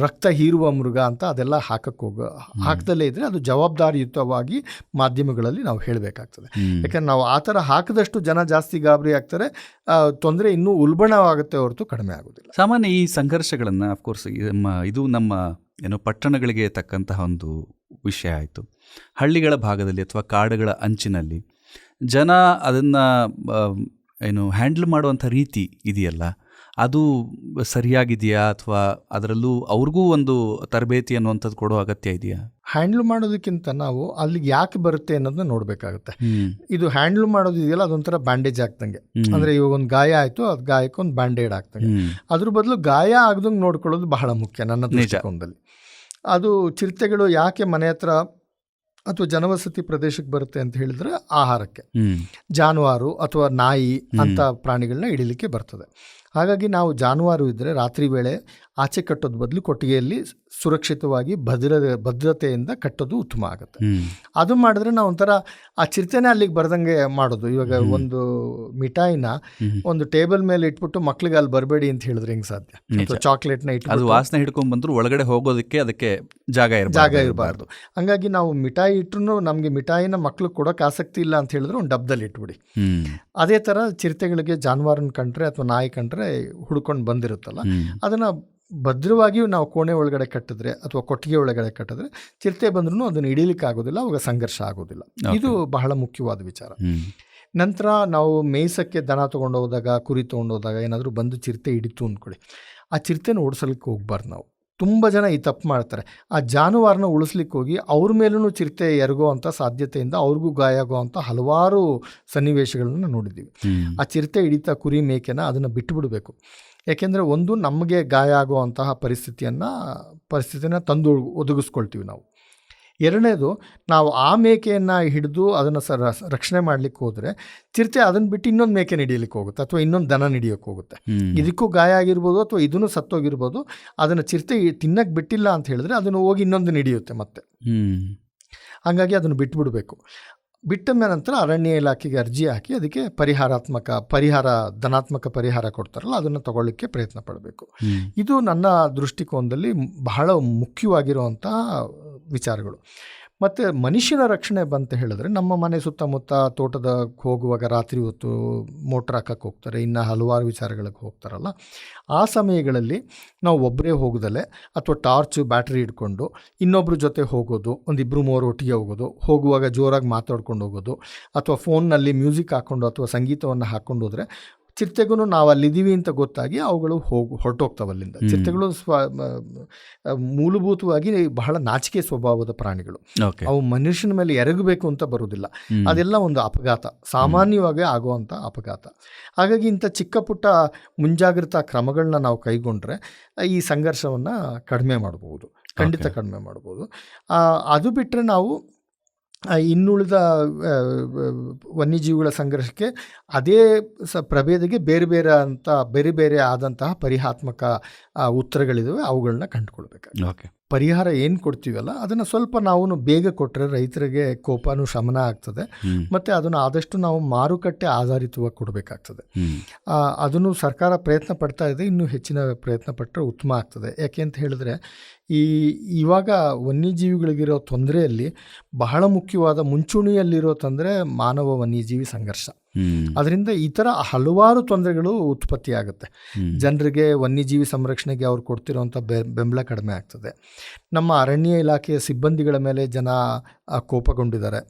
ರಕ್ತ ಹೀರುವ ಮೃಗ ಅಂತ ಅದೆಲ್ಲ ಹಾಕಕ್ಕೆ ಹೋಗ ಹಾಕದಲ್ಲೇ ಇದ್ರೆ ಅದು ಜವಾಬ್ದಾರಿಯುತವಾಗಿ ಮಾಧ್ಯಮಗಳಲ್ಲಿ ನಾವು ಹೇಳಬೇಕಾಗ್ತದೆ. ಯಾಕಂದ್ರೆ ನಾವು ಆ ಥರ ಹಾಕಿದಷ್ಟು ಜನ ಜಾಸ್ತಿ ಗಾಬರಿ ಆಗ್ತಾರೆ ತೊಂದರೆ ಇನ್ನೂ ಉಲ್ಬಣವಾಗುತ್ತೆ ಹೊರತು ಕಡಿಮೆ ಆಗೋದಿಲ್ಲ. ಸಾಮಾನ್ಯ ಈ ಸಂಘರ್ಷಗಳನ್ನು ಅಫ್ಕೋರ್ಸ್ ನಮ್ಮ ಇದು ನಮ್ಮ ಏನು ಪಟ್ಟಣಗಳಿಗೆ ತಕ್ಕಂತಹ ಒಂದು ವಿಷಯ ಆಯಿತು. ಹಳ್ಳಿಗಳ ಭಾಗದಲ್ಲಿ ಅಥವಾ ಕಾಡುಗಳ ಅಂಚಿನಲ್ಲಿ ಜನ ಅದನ್ನು ಏನು ಹ್ಯಾಂಡಲ್ ಮಾಡುವಂಥ ರೀತಿ ಇದೆಯಲ್ಲ ಅದು ಸರಿಯಾಗಿದೆಯಾ ಅಥವಾ ಅದರಲ್ಲೂ ಅವ್ರಿಗೂ ಒಂದು ತರಬೇತಿ ಅನ್ನುವಂಥದ್ದು ಕೊಡೋ ಅಗತ್ಯ ಇದೆಯಾ? ಹ್ಯಾಂಡ್ಲ್ ಮಾಡೋದಕ್ಕಿಂತ ನಾವು ಅಲ್ಲಿಗೆ ಯಾಕೆ ಬರುತ್ತೆ ಅನ್ನೋದನ್ನ ನೋಡಬೇಕಾಗುತ್ತೆ. ಇದು ಹ್ಯಾಂಡ್ಲ್ ಮಾಡೋದು ಇದೆಯಲ್ಲ ಅದೊಂಥರ ಬ್ಯಾಂಡೇಜ್ ಆಗ್ತಂಗೆ. ಅಂದರೆ ಇವಾಗ ಒಂದು ಗಾಯ ಆಯಿತು ಅದು ಗಾಯಕ್ಕೊಂದು ಬ್ಯಾಂಡೇಡ್ ಆಗ್ತಂಗೆ. ಅದ್ರ ಬದಲು ಗಾಯ ಆಗ್ದಂಗೆ ನೋಡ್ಕೊಳ್ಳೋದು ಬಹಳ ಮುಖ್ಯ ನನ್ನ. ದೃಷ್ಟಿಕೋನದಲ್ಲಿ. ಅದು ಚಿರತೆಗಳು ಯಾಕೆ ಮನೆ ಹತ್ರ ಅಥವಾ ಜನವಸತಿ ಪ್ರದೇಶಕ್ಕೆ ಬರುತ್ತೆ ಅಂತ ಹೇಳಿದ್ರೆ ಆಹಾರಕ್ಕೆ. ಜಾನುವಾರು ಅಥವಾ ನಾಯಿ ಅಂತ ಪ್ರಾಣಿಗಳನ್ನ ಹಿಡಿಲಿಕ್ಕೆ ಬರ್ತದೆ. ಹಾಗಾಗಿ ನಾವು ಜಾನುವಾರು ಇದ್ದರೆ ರಾತ್ರಿ ವೇಳೆ ಆಚೆ ಕಟ್ಟೋದು ಬದಲು ಕೊಟ್ಟಿಗೆಯಲ್ಲಿ ಸುರಕ್ಷಿತವಾಗಿ ಭದ್ರ ಭದ್ರತೆಯಿಂದ ಕಟ್ಟೋದು ಉತ್ತಮ ಆಗುತ್ತೆ. ಅದು ಮಾಡಿದ್ರೆ ನಾವು ಒಂಥರ ಆ ಚಿರತೆನೇ ಅಲ್ಲಿಗೆ ಬರ್ದಂಗೆ ಮಾಡೋದು. ಇವಾಗ ಒಂದು ಮಿಠಾಯಿನ ಒಂದು ಟೇಬಲ್ ಮೇಲೆ ಇಟ್ಬಿಟ್ಟು ಮಕ್ಳಿಗೆ ಅಲ್ಲಿ ಬರಬೇಡಿ ಅಂತ ಹೇಳಿದ್ರೆ ಹೆಂಗೆ ಸಾಧ್ಯ? ಚಾಕ್ಲೇಟ್ನ ಅದು ಇಟ್ಟು ವಾಸನೆ ಹಿಡ್ಕೊಂಡ್ ಬಂದ್ರು ಒಳಗಡೆ ಹೋಗೋದಕ್ಕೆ ಅದಕ್ಕೆ ಜಾಗ ಇರಬಾರ್ದು ಜಾಗ ಇರಬಾರ್ದು. ಹಂಗಾಗಿ ನಾವು ಮಿಠಾಯಿ ಇಟ್ಟರು ನಮಗೆ ಮಿಠಾಯಿನ ಮಕ್ಳು ಕೊಡೋಕೆ ಆಸಕ್ತಿ ಇಲ್ಲ ಅಂತ ಹೇಳಿದ್ರೆ ಒಂದು ಡಬ್ಬದಲ್ಲಿ ಇಟ್ಬಿಡಿ. ಅದೇ ಥರ ಚಿರತೆಗಳಿಗೆ ಜಾನುವಾರನ ಕಂಡ್ರೆ ಅಥವಾ ನಾಯಿ ಕಂಡ್ರೆ ಹುಡ್ಕೊಂಡು ಬಂದಿರುತ್ತಲ್ಲ. ಅದನ್ನು ಭದ್ರವಾಗಿಯೂ ನಾವು ಕೋಣೆ ಒಳಗಡೆ ಕಟ್ಟಿದ್ರೆ ಅಥವಾ ಕೊಟ್ಟಿಗೆ ಒಳಗಡೆ ಕಟ್ಟಿದ್ರೆ ಚಿರತೆ ಬಂದ್ರೂ ಅದನ್ನು ಹಿಡೀಲಿಕ್ಕೆ ಆಗೋದಿಲ್ಲ ಅವಾಗ ಸಂಘರ್ಷ ಆಗೋದಿಲ್ಲ. ಇದು ಬಹಳ ಮುಖ್ಯವಾದ ವಿಚಾರ. ನಂತರ ನಾವು ಮೇಯ್ಸಕ್ಕೆ ದನ ತೊಗೊಂಡು ಹೋದಾಗ ಕುರಿ ತೊಗೊಂಡೋದಾಗ ಏನಾದರೂ ಬಂದು ಚಿರತೆ ಹಿಡಿತು ಅಂದ್ಕೊಳ್ಳಿ. ಆ ಚಿರತೆನ ಓಡಿಸಲಿಕ್ಕೆ ಹೋಗ್ಬಾರ್ದು ನಾವು. ತುಂಬ ಜನ ಈ ತಪ್ಪು ಮಾಡ್ತಾರೆ. ಆ ಜಾನುವಾರನ ಉಳಿಸ್ಲಿಕ್ಕೆ ಹೋಗಿ ಅವ್ರ ಮೇಲೂ ಚಿರತೆ ಎರಗೋ ಅಂಥ ಸಾಧ್ಯತೆಯಿಂದ ಅವ್ರಿಗೂ ಗಾಯ ಆಗೋ ಅಂಥ ಹಲವಾರು ಸನ್ನಿವೇಶಗಳನ್ನು ನೋಡಿದ್ದೀವಿ. ಆ ಚಿರತೆ ಹಿಡಿತ ಕುರಿ ಮೇಕೆನ ಅದನ್ನು ಬಿಟ್ಟುಬಿಡಬೇಕು ಯಾಕೆಂದರೆ ಒಂದು ನಮಗೆ ಗಾಯ ಆಗುವಂತಹ ಪರಿಸ್ಥಿತಿಯನ್ನು ಪರಿಸ್ಥಿತಿನ ತಂದು ಒದಗಿಸ್ಕೊಳ್ತೀವಿ ನಾವು. ಎರಡನೇದು ನಾವು ಆ ಮೇಕೆಯನ್ನು ಹಿಡಿದು ಅದನ್ನು ಸ ರಕ್ಷಣೆ ಮಾಡಲಿಕ್ಕೆ ಹೋದರೆ ಚಿರತೆ ಅದನ್ನು ಬಿಟ್ಟು ಇನ್ನೊಂದು ಮೇಕೆ ಹಿಡಿಯಲಿಕ್ಕೆ ಹೋಗುತ್ತೆ ಅಥವಾ ಇನ್ನೊಂದು ದನ ಹಿಡಿಯೋಕ್ಕೆ ಹೋಗುತ್ತೆ. ಇದಕ್ಕೂ ಗಾಯ ಆಗಿರ್ಬೋದು ಅಥವಾ ಇದನ್ನು ಸತ್ತೋಗಿರ್ಬೋದು ಅದನ್ನು ಚಿರತೆ ತಿನ್ನಕ್ಕೆ ಬಿಟ್ಟಿಲ್ಲ ಅಂತ ಹೇಳಿದ್ರೆ ಅದನ್ನು ಹೋಗಿ ಇನ್ನೊಂದು ಹಿಡಿಯುತ್ತೆ ಮತ್ತೆ. ಹಾಗಾಗಿ ಅದನ್ನು ಬಿಟ್ಟುಬಿಡಬೇಕು ಬಿಟ್ಟ ನಂತರ ಅರಣ್ಯ ಇಲಾಖೆಗೆ ಅರ್ಜಿ ಹಾಕಿ ಅದಕ್ಕೆ ಪರಿಹಾರಾತ್ಮಕ ಪರಿಹಾರ ಧನಾತ್ಮಕ ಪರಿಹಾರ ಕೊಡ್ತಾರಲ್ಲ ಅದನ್ನು ತಗೊಳ್ಳಿಕ್ಕೆ ಪ್ರಯತ್ನ ಪಡಬೇಕು. ಇದು ನನ್ನ ದೃಷ್ಟಿಕೋನದಲ್ಲಿ ಬಹಳ ಮುಖ್ಯವಾಗಿರುವಂತಹ ವಿಚಾರಗಳು. ಮತ್ತು ಮನುಷ್ಯನ ರಕ್ಷಣೆ ಬಂತ ಹೇಳಿದ್ರೆ ನಮ್ಮ ಮನೆ ಸುತ್ತಮುತ್ತ ತೋಟದ ಹೋಗುವಾಗ ರಾತ್ರಿ ಹೊತ್ತು ಮೋಟ್ರ್ ಹಾಕಕ್ಕೆ ಹೋಗ್ತಾರೆ, ಇನ್ನು ಹಲವಾರು ವಿಚಾರಗಳಿಗೆ ಹೋಗ್ತಾರಲ್ಲ. ಆ ಸಮಯಗಳಲ್ಲಿ ನಾವು ಒಬ್ಬರೇ ಹೋಗೋದಲ್ಲೇ ಅಥವಾ ಟಾರ್ಚು ಬ್ಯಾಟ್ರಿ ಇಟ್ಕೊಂಡು ಇನ್ನೊಬ್ಬರ ಜೊತೆ ಹೋಗೋದು ಒಂದಿಬ್ಬರು ಮೂವರು ಒಟ್ಟಿಗೆ ಹೋಗೋದು, ಹೋಗುವಾಗ ಜೋರಾಗಿ ಮಾತಾಡ್ಕೊಂಡು ಹೋಗೋದು, ಅಥವಾ ಫೋನ್ನಲ್ಲಿ ಮ್ಯೂಸಿಕ್ ಹಾಕ್ಕೊಂಡು ಅಥವಾ ಸಂಗೀತವನ್ನು ಹಾಕ್ಕೊಂಡು ಹೋದರೆ ಚಿರತೆಗೂ ನಾವು ಅಲ್ಲಿದ್ದೀವಿ ಅಂತ ಗೊತ್ತಾಗಿ ಅವುಗಳು ಹೋಗಿ ಹೊರಟೋಗ್ತಾವೆ ಅಲ್ಲಿಂದ. ಚಿರತೆಗಳು ಸ್ವ ಮೂಲಭೂತವಾಗಿ ಬಹಳ ನಾಚಿಕೆ ಸ್ವಭಾವದ ಪ್ರಾಣಿಗಳು. ಓಕೆ. ಅವು ಮನುಷ್ಯನ ಮೇಲೆ ಎರಗಬೇಕು ಅಂತ ಬರುವುದಿಲ್ಲ. ಅದೆಲ್ಲ ಒಂದು ಅಪಘಾತ ಸಾಮಾನ್ಯವಾಗಿ ಆಗುವಂಥ ಅಪಘಾತ. ಹಾಗಾಗಿ ಇಂಥ ಚಿಕ್ಕ ಪುಟ್ಟ ಮುಂಜಾಗ್ರತಾ ಕ್ರಮಗಳನ್ನ ನಾವು ಕೈಗೊಂಡ್ರೆ ಈ ಸಂಘರ್ಷವನ್ನು ಕಡಿಮೆ ಮಾಡಬಹುದು ಖಂಡಿತ ಕಡಿಮೆ ಮಾಡ್ಬೋದು. ಅದು ಬಿಟ್ಟರೆ ನಾವು ಇನ್ನುಳಿದ ವನ್ಯಜೀವಿಗಳ ಸಂಘರ್ಷಕ್ಕೆ ಅದೇ ಸ ಪ್ರಭೇದಕ್ಕೆ ಬೇರೆ ಬೇರೆ ಅಂತ ಬೇರೆ ಬೇರೆ ಆದಂತಹ ಪರಿಹಾತ್ಮಕ ಉತ್ತರಗಳಿದ್ದಾವೆ ಅವುಗಳನ್ನ ಕಂಡುಕೊಳ್ಬೇಕು ಓಕೆ. ಪರಿಹಾರ ಏನು ಕೊಡ್ತೀವಲ್ಲ ಅದನ್ನು ಸ್ವಲ್ಪ ನಾವು ಬೇಗ ಕೊಟ್ಟರೆ ರೈತರಿಗೆ ಕೋಪನೂ ಶಮನ ಆಗ್ತದೆ. ಮತ್ತು ಅದನ್ನು ಆದಷ್ಟು ನಾವು ಮಾರುಕಟ್ಟೆ ಆಧಾರಿತವಾಗಿ ಕೊಡಬೇಕಾಗ್ತದೆ. ಅದನ್ನು ಸರ್ಕಾರ ಪ್ರಯತ್ನ ಪಡ್ತಾ ಇದೆ ಇನ್ನೂ ಹೆಚ್ಚಿನ ಪ್ರಯತ್ನ ಪಟ್ಟರೆ ಉತ್ತಮ ಆಗ್ತದೆ. ಯಾಕೆ ಅಂತ ಹೇಳಿದ್ರೆ ಈ ಇವಾಗ ವನ್ಯಜೀವಿಗಳಿಗಿರೋ ತೊಂದರೆಯಲ್ಲಿ ಬಹಳ ಮುಖ್ಯವಾದ ಮುಂಚೂಣಿಯಲ್ಲಿರೋ ತೊಂದರೆ ಮಾನವ ವನ್ಯಜೀವಿ ಸಂಘರ್ಷ. ಅದರಿಂದ ಈ ಥರ ಹಲವಾರು ತೊಂದರೆಗಳು ಉತ್ಪತ್ತಿ ಆಗುತ್ತೆ ಜನರಿಗೆ ವನ್ಯಜೀವಿ ಸಂರಕ್ಷಣೆಗೆ ಅವ್ರು ಕೊಡ್ತಿರೋಂಥ ಬೆ ಬೆಂಬಲ ಕಡಿಮೆ ಆಗ್ತದೆ. ನಮ್ಮ ಅರಣ್ಯ ಇಲಾಖೆಯ ಸಿಬ್ಬಂದಿಗಳ ಮೇಲೆ ಜನ ಕೋಪಗೊಂಡಿದ್ದಾರೆ.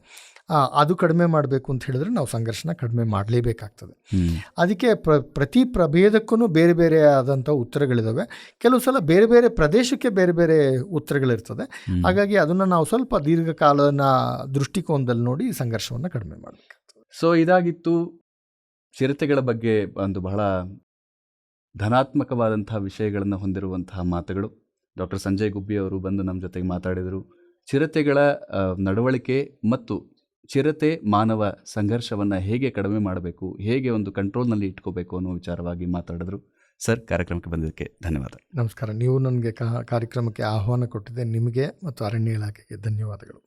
ಅದು ಕಡಿಮೆ ಮಾಡಬೇಕು ಅಂತ ಹೇಳಿದ್ರೆ ನಾವು ಸಂಘರ್ಷನ ಕಡಿಮೆ ಮಾಡಲೇಬೇಕಾಗ್ತದೆ. ಅದಕ್ಕೆ ಪ್ರ ಪ್ರತಿ ಪ್ರಭೇದಕ್ಕೂ ಬೇರೆ ಬೇರೆ ಆದಂಥ ಉತ್ತರಗಳಿದ್ದಾವೆ ಕೆಲವು ಸಲ ಬೇರೆ ಬೇರೆ ಪ್ರದೇಶಕ್ಕೆ ಬೇರೆ ಬೇರೆ ಉತ್ತರಗಳಿರ್ತದೆ. ಹಾಗಾಗಿ ಅದನ್ನು ನಾವು ಸ್ವಲ್ಪ ದೀರ್ಘಕಾಲನ ದೃಷ್ಟಿಕೋನದಲ್ಲಿ ನೋಡಿ ಸಂಘರ್ಷವನ್ನು ಕಡಿಮೆ ಮಾಡಬೇಕಾಗ್ತದೆ. ಸೊ ಇದಾಗಿತ್ತು. ಚಿರತೆಗಳ ಬಗ್ಗೆ ಒಂದು ಬಹಳ ಧನಾತ್ಮಕವಾದಂತಹ ವಿಷಯಗಳನ್ನು ಹೊಂದಿರುವಂತಹ ಮಾತುಗಳು. ಡಾಕ್ಟರ್ ಸಂಜಯ್ ಗುಬ್ಬಿ ಅವರು ಬಂದು ನಮ್ಮ ಜೊತೆಗೆ ಮಾತಾಡಿದರು. ಚಿರತೆಗಳ ನಡವಳಿಕೆ ಮತ್ತು ಚಿರತೆ ಮಾನವ ಸಂಘರ್ಷವನ್ನು ಹೇಗೆ ಕಡಿಮೆ ಮಾಡಬೇಕು, ಹೇಗೆ ಒಂದು ಕಂಟ್ರೋಲ್ನಲ್ಲಿ ಇಟ್ಕೋಬೇಕು ಅನ್ನೋ ವಿಚಾರವಾಗಿ ಮಾತಾಡಿದ್ರು. ಸರ್, ಕಾರ್ಯಕ್ರಮಕ್ಕೆ ಬಂದಿದ್ದಕ್ಕೆ ಧನ್ಯವಾದ. ನಮಸ್ಕಾರ. ನೀವು ನನಗೆ ಕಾರ್ಯಕ್ರಮಕ್ಕೆ ಆಹ್ವಾನ ಕೊಟ್ಟಿದ್ದೆ ನಿಮಗೆ ಮತ್ತು ಅರಣ್ಯ ಇಲಾಖೆಗೆ ಧನ್ಯವಾದಗಳು.